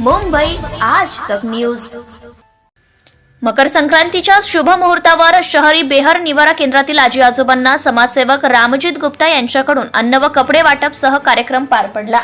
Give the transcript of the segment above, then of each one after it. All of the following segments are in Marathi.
मुंबई आज तक न्यूज. मकर संक्रांतीच्या शुभ मुहूर्तावर शहरी बेहर निवारा केंद्रातील आजी आजोबांना समाजसेवक रामजित गुप्ता यांच्याकडून अन्न व कपडे वाटप सह कार्यक्रम पार पडला.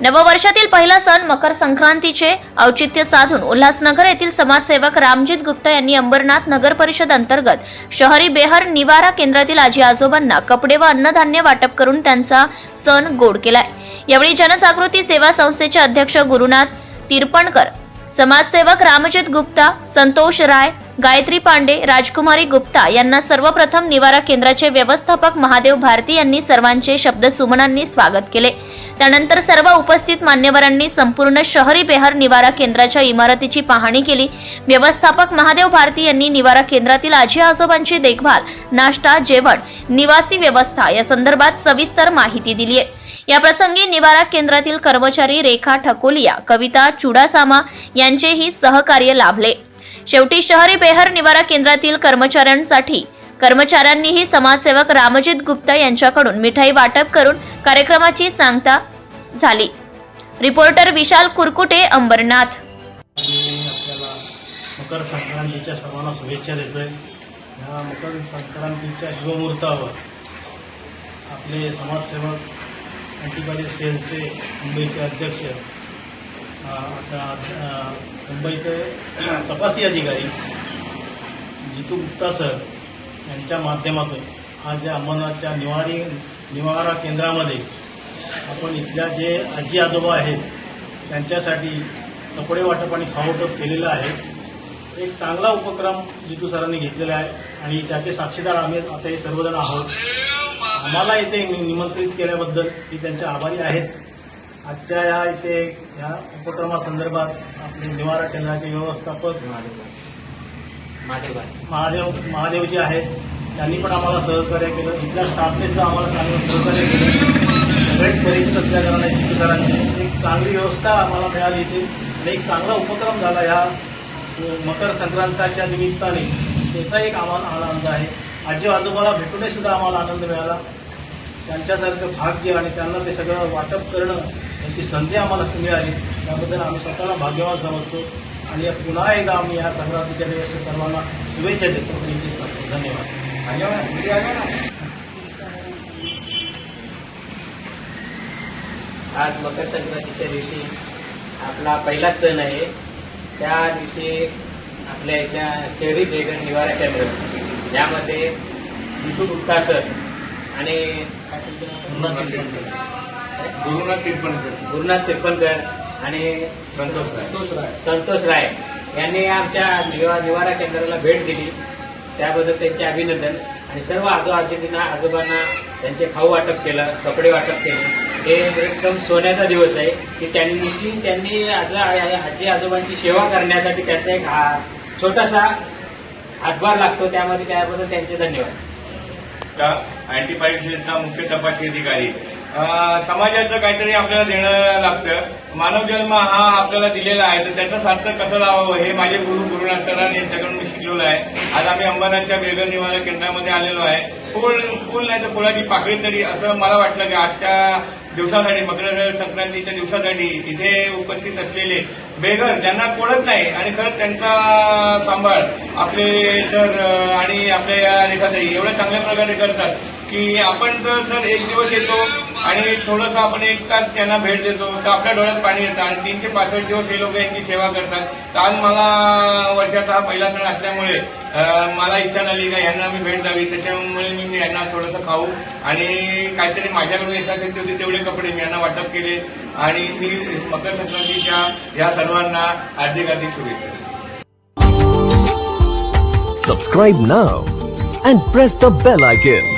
नववर्षातील पहिला सण मकर संक्रांतीचे. औचित्य साधून उल्हासनगर येथील समाजसेवक रामजित गुप्ता यांनी अंबरनाथ नगर परिषद अंतर्गत शहरी बेहर निवारा केंद्रातील आजी आजोबांना कपडे व अन्नधान्य वाटप करून त्यांचा सण गोड केलाय. यावेळी जनजागृती सेवा संस्थेचे अध्यक्ष गुरुनाथ तिरपणकर समाजसेवक रामजित गुप्ता संतोष राय गायत्री पांडे राजकुमारी गुप्ता यांना सर्वप्रथम निवारा केंद्राचे व्यवस्थापक महादेव भारती यांनी सर्वांचे शब्द सुमनांनी स्वागत केले. त्यानंतर सर्व उपस्थित मान्यवरांनी संपूर्ण शहरी बेहर निवारा केंद्राच्या इमारतीची पाहणी केली. व्यवस्थापक महादेव भारती यांनी निवारा केंद्रातील आजी आजोबांची देखभाल नाश्ता जेवण निवासी व्यवस्था या संदर्भात सविस्तर माहिती दिली आहे या प्रसंगी निवारा केंद्रातील कर्मचारी रेखा ठकोलिया कविता चुडासामा यांचेही सहकार्य लाभले. शेवटी शहरी बेहर निवारा केंद्रातील कर्मचाऱ्यांसाठी कर्मचाऱ्यांनीही समाजसेवक रामजित गुप्ता यांच्याकडून मिठाई वाटप करून कार्यक्रमाची सांगता झाली. रिपोर्टर विशाल कुरकुटे अंबरनाथ. मकर संक्रांतीच्या सर्वांना शुभेच्छा देतोय. ह्या मकर संक्रांतीच्या शुभमुहूर्तावर आपले समाजसेवक अँटीबॉडी सेलचे मुंबईचे अध्यक्ष आता मुंबईचे तपासी अधिकारी जितू गुप्ता सर यांच्या माध्यमातून आज या अंबरनाथच्या निवारी निवारा केंद्रामध्ये आपण इथल्या जे आजी आजोबा आहेत त्यांच्यासाठी कपडे वाटप आणि खावटप केलेलं आहे. एक चांगला उपक्रम जितू सरांनी घेतलेला आहे आणि त्याचे साक्षीदार आम्ही आता हे सर्वजण आहोत. आम्हाला इथे निमंत्रित केल्याबद्दल मी त्यांचे आभारी आहेच. आजच्या या इथे या उपक्रमासंदर्भात आपले निवारा केंद्राचे व्यवस्थापक महादेव महादेव जे आहेत. त्यांनी पण आम्हाला सहकार्य केलं. इथल्या स्टाफने सुद्धा आम्हाला चांगलं सहकार्य केलं. सगळेच परिचित असल्या कारणाने चित्रकारांची एक चांगली व्यवस्था आम्हाला मिळाली इथे. आणि एक चांगला उपक्रम झाला ह्या मकर संक्रांताच्या निमित्ताने. त्याचा एक आम्हाला आनंद आहे. आजी आजोबाला भेटूनही सुद्धा आम्हाला आनंद मिळाला. त्यांच्यासारखं भाग्य आणि त्यांना ते सगळं वाटप करणं यांची संधी आम्हाला मिळाली. त्याबद्दल आम्ही स्वतःला भाग्यवान समजतो. आणि पुन्हा एकदा आम्ही या संक्रांतीच्या दिवशी सर्वांना शुभेच्छा देतो. धन्यवाद. धन्यवाद. आज मकर संक्रांतीच्या दिवशी आपला पहिला सण आहे. त्या दिवशी आपल्या इथल्या शहरी बेघर निवारा केंद्र यामध्ये जितू गुप्ता सर आणि. गुरुनाथ टिप्पणकर गुरुनाथ तिरपणकर आणि संतोष राय. संतोष राय. यांनी आमच्या निवा निवारा केंद्राला भेट दिली. त्याबद्दल त्यांचे अभिनंदन. आणि सर्व आजो आजींना आजोबांना त्यांचे खाऊ वाटप केलं कपडे वाटप केले. हे एकदम सोन्याचा दिवस आहे की त्यांनी त्यांनी आज आजी आजोबांची सेवा करण्यासाठी त्यांचा एक हा- छोटासा हातभार लागतो त्यामध्ये त्याबद्दल त्यांचे धन्यवाद. अँटीपायसेलचा मुख्य तपासणी अधिकारी. समाजाचं काहीतरी आपल्याला देणं लागतं. मानव जन्म हा आपल्याला दिलेला आहे तर त्याचं सार्थक कसं लावावं हे माझे गुरु गुरुनाथ सरांनी यांच्याकडून मी शिकलेलो आहे. आज आम्ही अंबरनाथच्या बेगर निवारण केंद्रामध्ये आलेलो आहे. फुल फुल नाही तर फुलाची पाकळी तरी असं मला वाटलं की आजच्या दिवसासाठी मकर संक्रांतीच्या दिवसासाठी इथे उपस्थित असलेले बेघर ज्यांना कोणत नाही आणि खरंच त्यांचा सांभाळ आपले सर आणि आपल्या या रेखाताई एवढ्या चांगल्या प्रकारे करतात. की आपण जर सर एक दिवस येतो आणि थोडंसं आपण एक तास त्यांना भेट देतो. तर आपल्या डोळ्यात पाणी येतं आणि तीनशे पासष्ट दिवस हे लोक यांची सेवा करतात. तर आज मला वर्षाचा हा पहिला सण असल्यामुळे मला इच्छा झाली का यांना मी भेट द्यावी. त्याच्यामुळे मी यांना थोडंसं खाऊ आणि काहीतरी माझ्याकडून यथाशक्ती होते तेवढे कपडे मी यांना वाटप केले आणि मी मकर संक्रांतीच्या या सर्वांना हार्दिक हार्दिक शुभेच्छा subscribe Subscribe now and press the bell icon.